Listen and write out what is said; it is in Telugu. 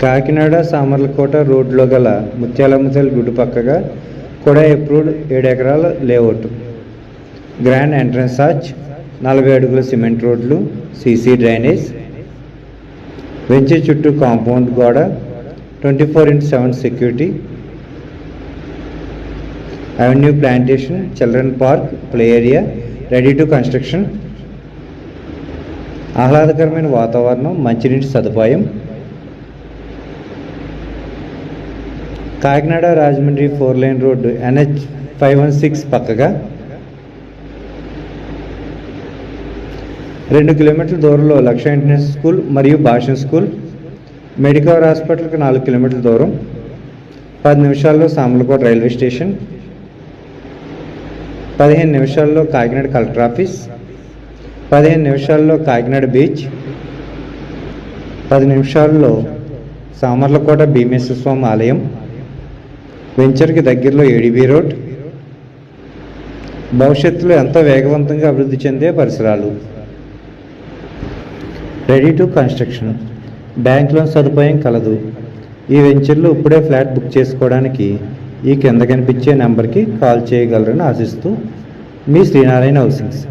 కాకినాడ సామర్లకోట రోడ్లో గల ముత్యాలమ్మతల్లి గుడి పక్కగా కూడా ఎప్రూవ్డ్ ఏడు ఎకరాల లేఅవుట్. గ్రాండ్ ఎంట్రన్స్ ఆర్చ్ నలభై అడుగుల సిమెంట్ రోడ్లు సీసీ డ్రైనేజ్ వెంచర్ చుట్టూ కాంపౌండ్ గోడ twenty four into seven security avenue plantation children park play area ready to construction ఆహ్లాదకరమైన వాతావరణం మంచినీటి సదుపాయం. Kakinada Rajahmundry four line road NH five one six పక్కగా. రెండు కిలోమీటర్ల దూరంలో లక్ష ఇంటర్నేషనల్ స్కూల్ మరియు భాషన్ స్కూల్. మెడికవర్ హాస్పిటల్కి నాలుగు కిలోమీటర్ల దూరం. పది నిమిషాల్లో సామలకోట రైల్వే స్టేషన్. పదిహేను నిమిషాల్లో కాకినాడ కలెక్టర్ ఆఫీస్. పదిహేను నిమిషాల్లో కాకినాడ బీచ్ పది నిమిషాల్లో సామర్లకోట భీమేశ్వర స్వామి ఆలయం వెంచర్కి దగ్గరలో ఏడిబి రోడ్. భవిష్యత్తులో ఎంతో వేగవంతంగా అభివృద్ధి చెందే పరిసరాలు. Ready to construction. Bank loan సదుపాయం కలదు. ఈ వెంచర్లో ఇప్పుడే ఫ్లాట్ బుక్ చేసుకోవడానికి ఈ కింద కనిపించే నెంబర్కి కాల్ చేయగలరని ఆశిస్తూ మీ శ్రీనారాయణ హౌసింగ్స్.